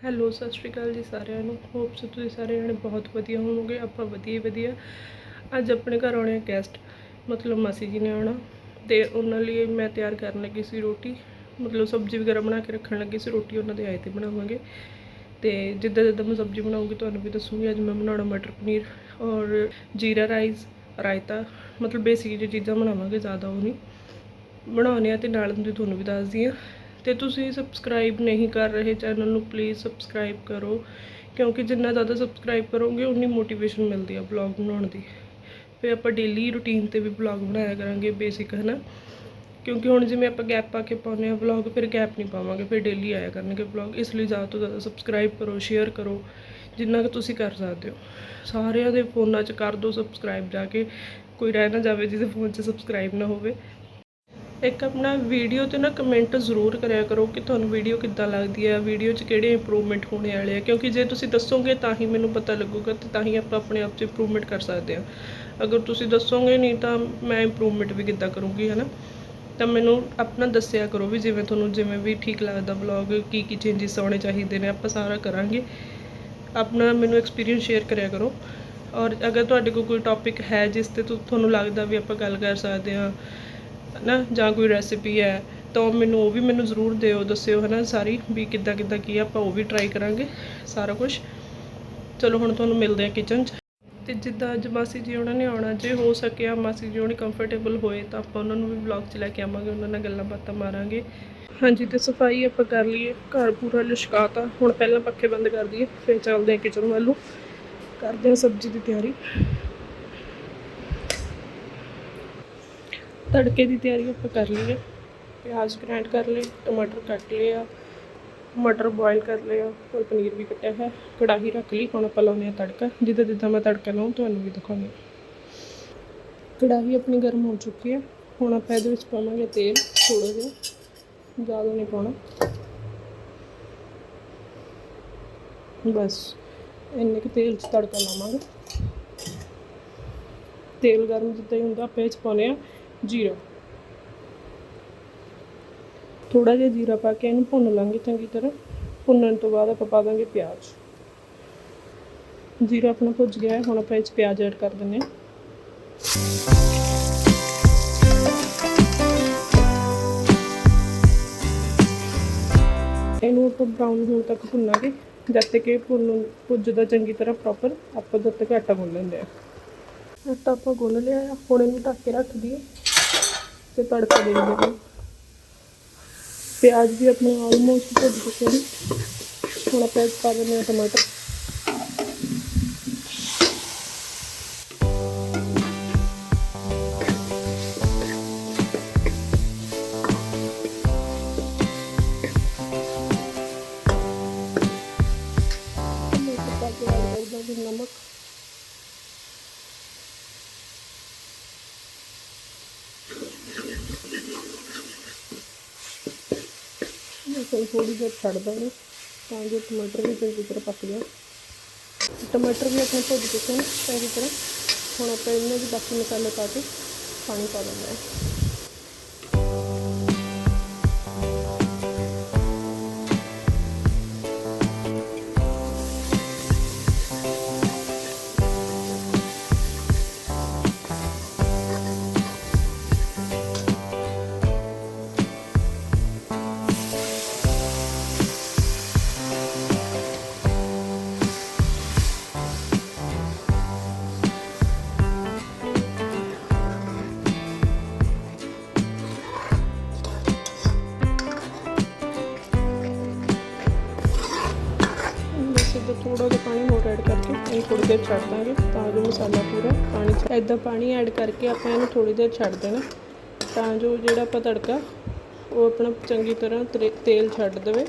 Hello, ਸਤਿ ਸ਼੍ਰੀ ਅਕਾਲ ਜੀ ਸਾਰਿਆਂ ਨੂੰ। ਹੋਪ ਸੋ ਤੁਸੀਂ ਸਾਰੇ ਜਣੇ ਬਹੁਤ ਵਧੀਆ ਹੋਵੋਗੇ, ਆਪਾਂ ਵਧੀਆ ਹੀ ਵਧੀਆ। ਅੱਜ ਆਪਣੇ ਘਰ ਆਉਣੇ ਆ ਗੈਸਟ ਮਤਲਬ ਮਾਸੀ ਜੀ ਨੇ ਆਉਣਾ। ਤੇ ਉਹਨਾਂ ਲਈ ਮੈਂ ਤਿਆਰ ਕਰਨ ਲੱਗੀ ਸੀ ਰੋਟੀ। ਮਤਲਬ ਸਬਜ਼ੀ ਵਗੈਰਾ ਬਣਾ ਕੇ ਰੱਖਣ ਲੱਗੀ ਸੀ, ਰੋਟੀ ਉਹਨਾਂ ਦੇ ਆਏ ਤੇ ਬਣਾਵਾਂਗੇ। ਤੇ ਜਿੱਦਾਂ ਜਿੱਦਾਂ ਮੈਂ ਸਬਜ਼ੀ ਬਣਾਉਂਗੀ ਤੁਹਾਨੂੰ ਵੀ ਦੱਸੂਗੀ। ਅੱਜ ਮੈਂ ਬਣਾਉਣਾ ਮਟਰ ਪਨੀਰ ਔਰ ਜੀਰਾ ਰਾਈਸ, ਰਾਇਤਾ। ਮਤਲਬ ਬੇਸਿਕ ਜਿਹੀ ਚੀਜ਼ਾਂ ਬਣਾਵਾਂਗੇ, ਜ਼ਿਆਦਾ ਉਹ ਨਹੀਂ। ਬਣਾਉਂਦੇ ਆ ਤੇ ਨਾਲ ਤੁਹਾਨੂੰ ਵੀ ਦੱਸਦੀ ਆ ਤੇ ਤੁਸੀਂ ਸਬਸਕ੍ਰਾਈਬ ਨਹੀਂ ਕਰ ਰਹੇ ਚੈਨਲ ਨੂੰ ਪਲੀਜ਼ ਸਬਸਕ੍ਰਾਈਬ ਕਰੋ। ਕਿਉਂਕਿ ਜਿੰਨਾ ਜ਼ਿਆਦਾ ਸਬਸਕ੍ਰਾਈਬ ਕਰੋਗੇ, ਉਨੀ ਮੋਟੀਵੇਸ਼ਨ ਮਿਲਦੀ ਆ ਬਲੌਗ ਬਣਾਉਣ ਦੀ। ਫਿਰ ਆਪਾਂ ਡੇਲੀ ਰੂਟੀਨ ਤੇ ਵੀ ਬਲੌਗ ਬਣਾਇਆ ਕਰਾਂਗੇ ਬੇਸਿਕ ਹੈ ਨਾ ਕਿਉਂਕਿ ਹੁਣ ਜਿਵੇਂ ਆਪਾਂ ਗੈਪ ਪਾ ਕੇ ਪਾਉਂਦੇ ਆ ਵਲੌਗ ਫਿਰ ਗੈਪ ਨਹੀਂ ਪਾਵਾਂਗੇ, ਫਿਰ ਡੇਲੀ ਆਇਆ ਕਰਨਗੇ ਵਲੌਗ ਇਸ ਲਈ ਜ਼ਿਆਦਾ ਤੋਂ ਜ਼ਿਆਦਾ ਸਬਸਕ੍ਰਾਈਬ ਕਰੋ ਸ਼ੇਅਰ ਕਰੋ, ਜਿੰਨਾ ਕਿ ਤੁਸੀਂ ਕਰ ਸਕਦੇ ਹੋ। ਸਾਰਿਆਂ ਦੇ ਫੋਨਾਂ 'ਚ ਕਰ ਦਿਓ ਸਬਸਕ੍ਰਾਈਬ ਜਾ ਕੇ। ਕੋਈ ਰਹਿ ਨਾ ਜਾਵੇ ਜਿਹਦੇ ਫੋਨ 'ਚ ਸਬਸਕ੍ਰਾਈਬ ਨਾ ਹੋਵੇ। ਇੱਕ ਆਪਣਾ ਵੀਡੀਓ ਤੇ ਨਾ ਕਮੈਂਟ ਜ਼ਰੂਰ ਕਰਿਆ ਕਰੋ ਕਿ ਤੁਹਾਨੂੰ ਵੀਡੀਓ ਕਿੱਦਾਂ ਲੱਗਦੀ ਹੈ, ਵੀਡੀਓ 'ਚ ਕਿਹੜੇ ਇੰਪਰੂਵਮੈਂਟ ਹੋਣੇ ਵਾਲੇ ਆ, ਕਿਉਂਕਿ ਜੇ ਤੁਸੀਂ ਦੱਸੋਗੇ ਤਾਂ ਹੀ ਮੈਨੂੰ ਪਤਾ ਲੱਗੂਗਾ ਤੇ ਤਾਂ ਹੀ ਆਪਾਂ ਆਪਣੇ ਆਪ 'ਚ ਇੰਪਰੂਵਮੈਂਟ ਕਰ ਸਕਦੇ ਹਾਂ। ਅਗਰ ਤੁਸੀਂ ਦੱਸੋਗੇ ਨਹੀਂ ਤਾਂ ਮੈਂ ਇੰਪਰੂਵਮੈਂਟ ਵੀ ਕਿੱਦਾਂ ਕਰੂੰਗੀ ਹੈ ਨਾ ਤਾਂ ਮੈਨੂੰ ਆਪਣਾ ਦੱਸਿਆ ਕਰੋ ਵੀ ਜਿਵੇਂ ਤੁਹਾਨੂੰ ਜਿਵੇਂ ਵੀ ਠੀਕ ਲੱਗਦਾ ਵਲੌਗ ਕੀ ਕੀ ਚੇਂਜਸ ਆਉਣੇ ਚਾਹੀਦੇ ਨੇ, ਆਪਾਂ ਸਾਰਾ ਕਰਾਂਗੇ। ਆਪਣਾ ਮੈਨੂੰ ਐਕਸਪੀਰੀਅੰਸ ਸ਼ੇਅਰ ਕਰਿਆ ਕਰੋ। ਔਰ ਅਗਰ ਤੁਹਾਡੇ ਕੋਲ ਕੋਈ ਟੌਪਿਕ ਹੈ ਜਿਸ ਤੇ ਤੁਹਾਨੂੰ ਲੱਗਦਾ ਵੀ ਆਪਾਂ ਗੱਲ ਕਰ ਸਕਦੇ ਹੈ ਨਾ ਜਾਂ ਕੋਈ ਰੈਸਿਪੀ ਹੈ ਤਾਂ ਉਹ ਮੈਨੂੰ ਉਹ ਵੀ ਮੈਨੂੰ ਜ਼ਰੂਰ ਦਿਓ ਦੱਸਿਓ ਹੈ ਨਾ ਸਾਰੀ ਵੀ ਕਿੱਦਾਂ ਕਿੱਦਾਂ ਕੀ ਆ, ਆਪਾਂ ਉਹ ਵੀ ਟਰਾਈ ਕਰਾਂਗੇ ਸਾਰਾ ਕੁਝ ਚਲੋ ਹੁਣ ਤੁਹਾਨੂੰ ਮਿਲਦੇ ਆ ਕਿਚਨ 'ਚ। ਤੇ ਜਿੱਦਾਂ ਅੱਜ ਮਾਸੀ ਜੀ ਉਹਨਾਂ ਨੇ ਆਉਣਾ ਜੇ ਹੋ ਸਕਿਆ ਮਾਸੀ ਜੀ ਉਹਨੇ ਕੰਫਰਟੇਬਲ ਹੋਏ ਤਾਂ ਆਪਾਂ ਉਹਨਾਂ ਨੂੰ ਵੀ ਵਲੌਗ 'ਚ ਲੈ ਕੇ ਆਵਾਂਗੇ ਉਹਨਾਂ ਨਾਲ ਗੱਲਾਂ ਬਾਤਾਂ ਮਾਰਾਂਗੇ। ਹਾਂਜੀ ਤੇ ਸਫ਼ਾਈ ਆਪਾਂ ਕਰ ਲਈਏ ਘਰ ਪੂਰਾ ਲਿਸ਼ਕਾਤਾ ਹੁਣ ਪਹਿਲਾਂ ਪੱਖੇ ਬੰਦ ਕਰ ਦਈਏ ਫਿਰ ਚੱਲਦੇ ਆ ਕਿਚਨ ਵੱਲ ਨੂੰ। ਕਰਦੇ ਆ ਸਬਜ਼ੀ ਦੀ ਤਿਆਰੀ। ਤੜਕੇ ਦੀ ਤਿਆਰੀ ਆਪਾਂ ਕਰ ਲਈ ਹੈ। ਪਿਆਜ਼ ਗ੍ਰਾਈਂਡ ਕਰ ਲਏ, ਟਮਾਟਰ ਕੱਟ ਲਏ ਆ, ਮਟਰ ਬੋਇਲ ਕਰ ਲਏ ਆ ਔਰ ਪਨੀਰ ਵੀ ਕੱਟਿਆ ਹੈ। ਕੜਾਹੀ ਰੱਖ ਲਈ, ਹੁਣ ਆਪਾਂ ਲਾਉਂਦੇ ਆ ਤੜਕਾ। ਜਿੱਦਾਂ ਜਿੱਦਾਂ ਮੈਂ ਤੜਕਾ ਲਾਉਂ ਤੁਹਾਨੂੰ ਵੀ ਦਿਖਾਉਂਦੀ ਹਾਂ। ਕੜਾਹੀ ਆਪਣੀ ਗਰਮ ਹੋ ਚੁੱਕੀ ਹੈ। ਹੁਣ ਆਪਾਂ ਇਹਦੇ ਵਿੱਚ ਪਾਵਾਂਗੇ ਤੇਲ ਥੋੜਾ ਜਿਹਾ, ਜ਼ਿਆਦਾ ਨਹੀਂ ਪਾਉਣਾ। ਬਸ, ਇੰਨੇ ਕੁ ਤੇਲ 'ਚ ਤੜਕਾ ਲਾਵਾਂਗੇ। ਤੇਲ ਗਰਮ ਜਿੱਦਾਂ ਹੀ ਹੁੰਦਾ, ਆਪਾਂ ਇਹ 'ਚ ਪਾਉਂਦੇ ਆ ਜੀਰਾ। ਥੋੜਾ ਜਿਹਾ ਜੀਰਾ ਪਾ ਕੇ ਇਹਨੂੰ ਭੁੰਨ ਲਾਂਗੇ ਚੰਗੀ ਤਰ੍ਹਾਂ। ਭੁੰਨਣ ਤੋਂ ਬਾਅਦ ਆਪਾਂ ਪਾ ਦਾਂਗੇ ਪਿਆਜ਼। ਜੀਰਾ ਆਪਣਾ ਭੁੱਜ ਗਿਆ ਹੈ, ਹੁਣ ਆਪਾਂ ਇਹ 'ਚ ਪਿਆਜ਼ ਐਡ ਕਰ ਦਿੰਦੇ ਹਾਂ। ਇਹਨੂੰ ਆਪਾਂ ਬਰਾਊਨ ਹੋਣ ਤੱਕ ਭੁੰਨਾਂਗੇ, ਜਦ ਤੱਕ ਇਹ ਭੁੰਨ ਭੁੱਜਦਾ ਚੰਗੀ ਤਰ੍ਹਾਂ ਪ੍ਰੋਪਰ ਆਪਾਂ ਜਦ ਤੱਕ ਆਟਾ ਗੁੰਨ ਲੈਂਦੇ ਆ ਆਟਾ ਆਪਾਂ ਗੁੰਨ ਲਿਆ ਆ ਹੁਣ ਇਹਨੂੰ ਢੱਕ ਕੇ ਰੱਖ ਦਈਏ। ਤੇ ਤੜਕਾ ਦੇ ਦਿੰਦੇ ਪਿਆਜ਼ ਵੀ ਆਪਣੇ ਆਲਮੋਸਟ ਭੁੱਜ ਚੁੱਕੇ ਨੇ। ਹੁਣ ਆਪਾਂ ਇਹ ਪਾ ਦਿੰਦੇ ਹਾਂ ਟਮਾਟਰ। ਅਸੀਂ ਥੋੜੀ ਜਿਹੀ ਛੱਡ ਦਾਂਗੇ ਤਾਂ ਜੋ ਟਮਾਟਰ ਵੀ ਚੰਗੀ ਤਰ੍ਹਾਂ ਪੱਕ ਜਾਣ। ਟਮਾਟਰ ਵੀ ਆਪਣੇ ਭੁੱਜ ਚੁੱਕੇ ਨੇ, ਚੰਗੀ ਤਰ੍ਹਾਂ। ਹੁਣ ਆਪਾਂ ਇਹਨਾਂ ਦੇ ਬਾਕੀ ਮਸਾਲੇ ਪਾ ਕੇ ਪਾਣੀ ਪਾ ਦਿੰਦੇ ਹਾਂ। ਦੇਰ ਛੱਡ ਦਾਂਗੇ ਤਾਂ ਜੋ ਮਸਾਲਾ ਪੂਰਾ ਪਾਣੀ ਚ ਇਦਾਂ ਪਾਣੀ ਐਡ ਕਰਕੇ ਆਪਾਂ ਇਹਨੂੰ ਥੋੜੀ ਦੇਰ ਛੱਡ ਦੇਣਾ। ਤਾਂ ਜੋ ਜਿਹੜਾ ਆਪਾਂ ਤੜਕਾ, ਉਹ ਆਪਣਾ ਚੰਗੀ ਤਰ੍ਹਾਂ ਤੇਲ ਛੱਡ ਦੇਵੇ।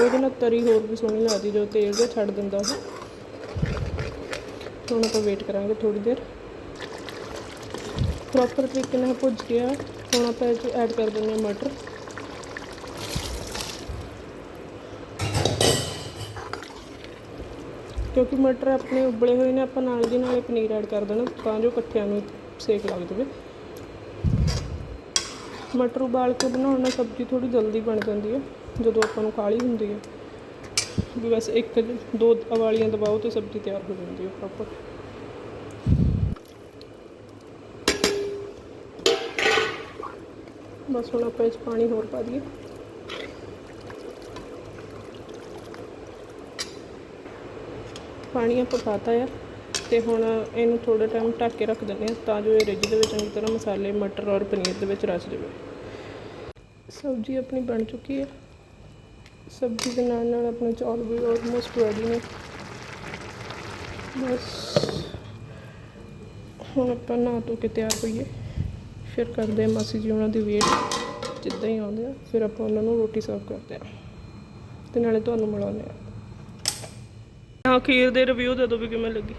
ਉਹਦੇ ਨਾਲ ਤਰੀ ਹੋਰ ਵੀ ਸੋਹਣੀ ਲੱਗਦੀ, ਜੋ ਤੇਲ ਦੇ ਛੱਡ ਦਿੰਦਾ ਉਹ। ਹੁਣ ਆਪਾਂ ਵੇਟ ਕਰਾਂਗੇ ਥੋੜੀ ਦੇਰ। ਪ੍ਰੋਪਰ ਤਰੀਕੇ ਨਾਲ ਭੁੱਜ ਗਿਆ। ਹੁਣ ਆਪਾਂ ਇਹ 'ਚ ਐਡ ਕਰ ਦਿੰਦੇ ਹਾਂ ਮਟਰ। ਕਿਉਂਕਿ ਮਟਰ ਆਪਣੇ ਉਬਲੇ ਹੋਏ ਨੇ, ਆਪਾਂ ਨਾਲ ਦੀ ਨਾਲੇ ਪਨੀਰ ਐਡ ਕਰ ਦੇਣਾ, ਤਾਂ ਜੋ ਇਕੱਠਿਆਂ ਨੂੰ ਸੇਕ ਲੱਗ ਜਾਵੇ। ਮਟਰ ਉਬਾਲ ਕੇ ਬਣਾਉਣ ਨਾਲ ਸਬਜ਼ੀ ਥੋੜੀ ਜਲਦੀ ਬਣ ਜਾਂਦੀ ਹੈ, ਜਦੋਂ ਆਪਾਂ ਨੂੰ ਕਾਲੀ ਹੁੰਦੀ ਹੈ। ਵੀ ਬਸ ਇੱਕ, ਦੋ ਵਾਲੀਆਂ ਦਬਾਓ ਤੇ ਸਬਜ਼ੀ ਤਿਆਰ ਹੋ ਜਾਂਦੀ ਹੈ ਪ੍ਰੋਪਰ ਬਸ ਹੁਣ ਆਪਾਂ ਇਹ 'ਚ ਪਾਣੀ ਹੋਰ ਪਾ ਦਈਏ। ਪਾਣੀ ਆਪਾਂ ਪਾਤਾ ਆ ਤੇ ਹੁਣ ਇਹਨੂੰ ਥੋੜਾ ਟਾਈਮ ਢੱਕ ਕੇ ਰੱਖ ਦਿੰਦੇ ਹਾਂ ਤਾਂ ਜੋ ਇਹ ਰਿੱਝ ਦੇ ਵਿੱਚ ਚੰਗੀ ਤਰ੍ਹਾਂ ਮਸਾਲੇ, ਮਟਰ ਔਰ ਪਨੀਰ ਦੇ ਵਿੱਚ ਰਚ ਜਾਵੇ। ਸਬਜ਼ੀ ਆਪਣੀ ਬਣ ਚੁੱਕੀ ਹੈ ਸਬਜ਼ੀ ਦੇ ਨਾਲ ਨਾਲ ਆਪਣੇ ਚੌਲ ਵੀ ਆਲਮੋਸਟ ਰੈਡੀ ਨੇ। ਬਸ ਹੁਣ ਆਪਾਂ ਨਹਾ ਧੋ ਕੇ ਤਿਆਰ ਹੋਈਏ। ਫਿਰ ਕਰਦੇ ਹਾਂ ਮਾਸੀ ਜੀ ਉਹਨਾਂ ਦੀ ਵੇਟ ਜਿੱਦਾਂ ਹੀ ਆਉਂਦੇ ਆ, ਫਿਰ ਆਪਾਂ ਉਹਨਾਂ ਨੂੰ ਰੋਟੀ ਸਰਵ ਕਰਦੇ ਆ ਤੇ ਨਾਲੇ ਤੁਹਾਨੂੰ ਮਿਲਾਉਂਦੇ ਆ ਹਾਂ ਖੀਰ ਦੇ ਰਿਵਿਊ ਦੇ ਦਿਓ ਵੀ ਕਿਵੇਂ ਲੱਗੀ।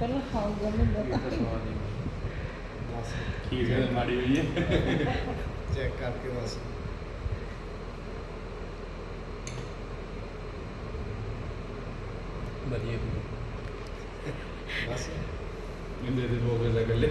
ਪਹਿਲਾਂ ਖਾਊਗਾ ਮੈਂ ਖੀਰ ਦੇ ਮਾੜੀ ਹੋਈ ਹੈ ਚੈੱਕ ਕਰਕੇ ਬਸ। ਵਧੀਆ। ਬਸ। ਇੰਦੇ ਦੇ ਬੋਗੇ ਲੱਗ ਲੈ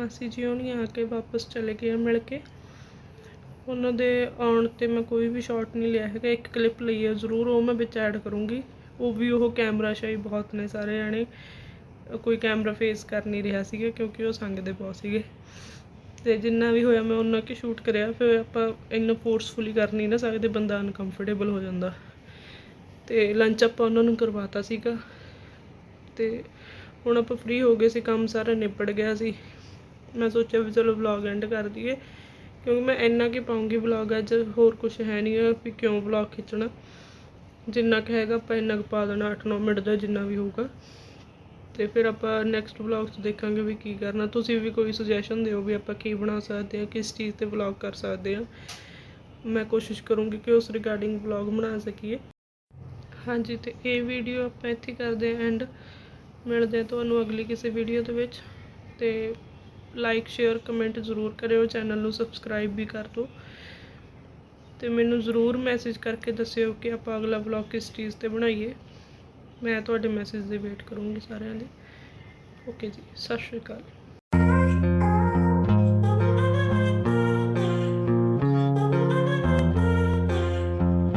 ਮਾਸੀ ਜੀ ਹੋਣੀ ਆ ਕੇ ਵਾਪਸ ਚਲੇ ਗਏ ਆ ਮਿਲ ਕੇ। ਉਹਨਾਂ ਦੇ ਆਉਣ ਤੇ ਮੈਂ ਕੋਈ ਵੀ ਸ਼ਾਟ ਨਹੀਂ ਲਿਆ ਹੈਗਾ। ਇੱਕ ਕਲਿੱਪ ਲਈ ਹੈ ਜ਼ਰੂਰ, ਉਹ ਮੈਂ ਵਿੱਚ ਐਡ ਕਰੂੰਗੀ। ਉਹ ਵੀ ਉਹ ਕੈਮਰਾ ਸ਼ਾਈ ਬਹੁਤ ਨੇ ਸਾਰੇ ਜਾਣੇ। ਕੋਈ ਕੈਮਰਾ ਫੇਸ ਕਰ ਨਹੀਂ ਰਿਹਾ ਸੀਗਾ ਕਿਉਂਕਿ ਉਹ ਸੰਗਦੇ ਬਹੁਤ ਸੀਗੇ। ਤੇ ਜਿੰਨਾ ਵੀ ਹੋਇਆ ਮੈਂ ਉਹਨਾਂ ਕੀ ਸ਼ੂਟ ਕਰਿਆ। ਫਿਰ ਆਪਾਂ ਇੰਨਾ ਫੋਰਸਫੁਲੀ ਕਰ ਨਹੀਂ ਨਾ ਸਕਦੇ, ਬੰਦਾ ਅਨਕੰਫਰਟੇਬਲ ਹੋ ਜਾਂਦਾ। ਤੇ ਲੰਚ ਆਪਾਂ ਉਹਨਾਂ ਨੂੰ ਕਰਵਾਤਾ ਸੀਗਾ। ਤੇ ਹੁਣ ਆਪਾਂ ਫ੍ਰੀ ਹੋ ਗਏ ਸੀ, ਕੰਮ ਸਾਰਾ ਨਿਬੜ ਗਿਆ ਸੀ। ਮੈਂ ਸੋਚਿਆ ਵੀ ਚਲੋ ਵਲੌਗ ਐਂਡ ਕਰ ਦਈਏ, ਕਿਉਂਕਿ ਮੈਂ ਇੰਨਾ ਕੀ ਪਾਉਂਗੀ ਵਲੌਗ ਅੱਜ, ਹੋਰ ਕੁਝ ਹੈ ਨਹੀਂ ਗਾ ਵੀ ਕਿਉਂ ਵਲੌਗ ਖਿੱਚਣਾ। ਜਿੰਨਾ ਕੁ ਹੈਗਾ ਆਪਾਂ ਇੰਨਾ ਕੁ ਪਾ ਦੇਣਾ 8-9 ਮਿੰਟ ਦਾ ਜਿੰਨਾ ਵੀ ਹੋਊਗਾ। ਤੇ ਫਿਰ ਆਪਾਂ ਨੈਕਸਟ ਵਲੌਗ 'ਚ ਦੇਖਾਂਗੇ ਵੀ ਕੀ ਕਰਨਾ। ਤੁਸੀਂ ਵੀ ਕੋਈ ਸੁਜੈਸ਼ਨ ਦਿਓ ਵੀ ਆਪਾਂ ਕੀ ਬਣਾ ਸਕਦੇ ਹਾਂ ਕਿਸ ਚੀਜ਼ ਤੇ ਵਲੌਗ ਕਰ ਸਕਦੇ ਹਾਂ ਮੈਂ ਕੋਸ਼ਿਸ਼ ਕਰੂੰਗੀ ਕਿ ਉਸ ਰਿਗਾਰਡਿੰਗ ਵਲੌਗ ਬਣਾ ਸਕੀਏ। ਹਾਂਜੀ, ਤੇ ਇਹ ਵੀਡੀਓ ਆਪਾਂ ਇੱਥੇ ਕਰਦੇ ਹਾਂ ਐਂਡ ਮਿਲਦੇ ਹਾਂ ਤੁਹਾਨੂੰ ਅਗਲੀ ਕਿਸੇ ਵੀਡੀਓ ਦੇ ਵਿੱਚ। ਤੇ ਲਾਈਕ ਸ਼ੇਅਰ ਕਮੈਂਟ ਜ਼ਰੂਰ ਕਰਿਓ ਚੈਨਲ ਨੂੰ ਸਬਸਕ੍ਰਾਈਬ ਵੀ ਕਰ ਦਿਓ। ਤੇ ਮੈਨੂੰ ਜ਼ਰੂਰ ਮੈਸੇਜ ਕਰਕੇ ਦੱਸਿਓ ਕਿ ਆਪਾਂ ਅਗਲਾ ਵਲੌਗ ਕਿਸ ਚੀਜ਼ ਤੇ ਬਣਾਈਏ। ਮੈਂ ਤੁਹਾਡੇ ਮੈਸੇਜ ਦੀ ਵੇਟ ਕਰੂੰਗੀ ਸਾਰਿਆਂ ਦੀ। ਓਕੇ ਜੀ, ਸਤਿ ਸ਼੍ਰੀ ਅਕਾਲ।